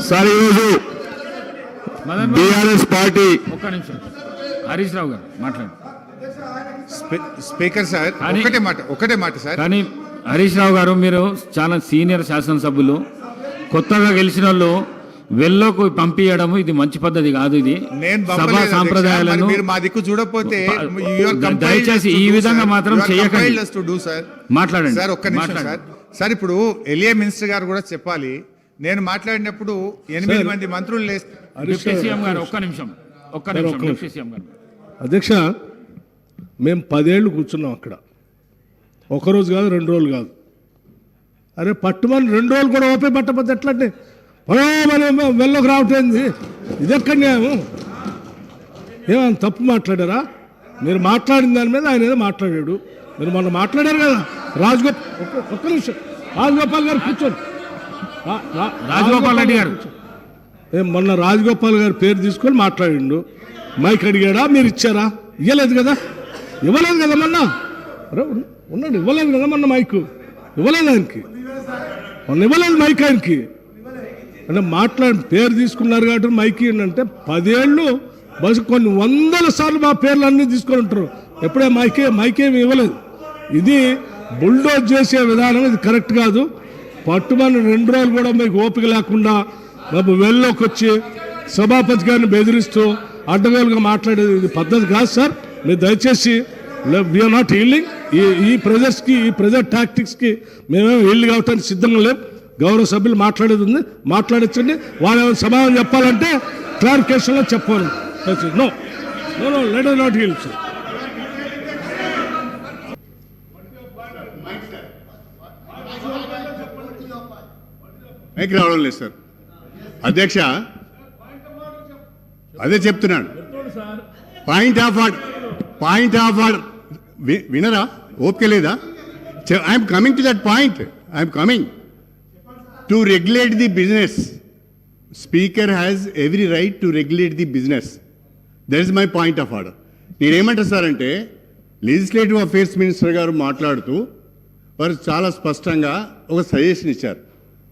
Sir ఈరోజు BRS party ఒక్క నిమిషం హరీష్ రావు గారు మాట్లాడు స్పీ- స్పీకర్ సార్ ఒకటే మాట ఒకటే మాట సార్ కానీ హరీష్ రావు గారు మీరు చాలా సీనియర్ శాసనసభ్యులు కొత్తగా గెలిచిన వాళ్ళు వెల్లోకి పంపించడం ఇది మంచి పద్ధతి కాదు ఇది నేను సభా. సాంప్రదాయాలను మా దిక్కు చూడకపోతే దయచేసి ఈ విధంగా. మాత్రం చేయకండి. మాట్లాడండి సార్ ఒక్క నిమిషం మాట్లాడండి. సార్ సార్ ఇప్పుడు ఎలియా మినిస్టర్ గారు కూడా చెప్పాలి నేను మాట్లాడినప్పుడు ఎనిమిది మంది మంత్రులు ఒక్క నిమిషం. ఒక్క నిమిషం అధ్యక్ష మేము పదేళ్ళు కూర్చున్నాం అక్కడ. ఒక రోజు కాదు రెండు రోజులు కాదు. అరే పట్టుమని రెండు రోజులు కూడా ఓపే పట్టకపోతే ఎట్లంటే మనం వెళ్ళకు రావటేంది ఇది ఎక్కడ న్యాయం ఏమైనా తప్పు మాట్లాడారా? మీరు మాట్లాడిన దాని మీద ఆయన ఏదో మాట్లాడాడు. మీరు మొన్న మాట్లాడారు కదా రాజగోపాల్ ఒక్క ఒక్క నిమిషం. రాజగోపాల్ గారు కూర్చోండి. రాజగోపాల్ రెడ్డి గారు. మొన్న రాజగోపాల్ గారి పేరు తీసుకొని మాట్లాడిండు. మైక్ అడిగాడా? మీరు ఇచ్చారా? ఇవ్వలేదు కదా? ఇవ్వలేదు కదా మొన్న? ఉన్నాడు ఇవ్వలేదు కదా మొన్న మైక్? ఇవ్వలేదు ఆయనకి. మొన్న ఇవ్వలేదు మైక్ ఆయనకి. అంటే మాట్లాడి పేరు తీసుకున్నారు కాబట్టి మైక్ ఏంటంటే పదేళ్ళు బస్ కొన్ని వందల సార్లు మా పేర్లు అన్నీ తీసుకొని ఉంటారు. ఎప్పుడే మైకే మైకేమి ఇవ్వలేదు. ఇది బుల్డోజ్ చేసే విధానం ఇది కరెక్ట్ కాదు. పట్టుమని రెండు రోజులు కూడా మీకు ఓపిక లేకుండా బాబు వెళ్ళలోకి వచ్చి సభాపతి గారిని బెదిరిస్తూ అడ్డగోలుగా మాట్లాడేది ఇది పద్ధతి కాదు సార్. మీరు దయచేసి వీఆర్ నాట్ హీల్డింగ్ ఈ ఈ ప్రెజర్స్కి ఈ ప్రెజర్ టాక్టిక్స్కి మేమేం హీల్డ్ కావటానికి సిద్ధంగా లేం. గౌరవ సభ్యులు మాట్లాడేది ఉంది. మాట్లాడించండి వాళ్ళు ఏమైనా సమాధానం చెప్పాలంటే క్లారిఫికేషన్లో చెప్పాలి no no no let not heal sir mike రావడం లేదు సార్. అధ్యక్ష అదే చెప్తున్నాను point of order point of order వినరా? ఓపిక లేదా? I'm coming to that point I'm coming to regulate the business speaker has every right to regulate the business that is my point of order నేనేమంటా sir అంటే legislative affairs minister గారు మాట్లాడుతూ వారు చాలా స్పష్టంగా ఒక సజెషన్ ఇచ్చారు.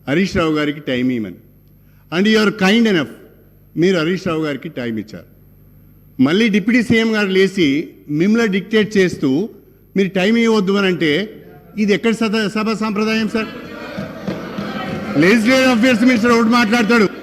హరీష్ రావు గారికి టైం ఇవ్వమని. And you're kind enough. మీరు హరీష్ రావు గారికి టైం ఇచ్చారు. మళ్ళీ డిప్యూటీ సీఎం గారు లేచి మిమ్మల్ని డిక్టేట్ చేస్తూ మీరు టైం ఇవ్వద్దు అని అంటే ఇది ఎక్కడ సభ సభ సాంప్రదాయం సార్? లెజిస్లేటివ్ అఫేర్స్ మినిస్టర్ ఒకటి మాట్లాడతాడు.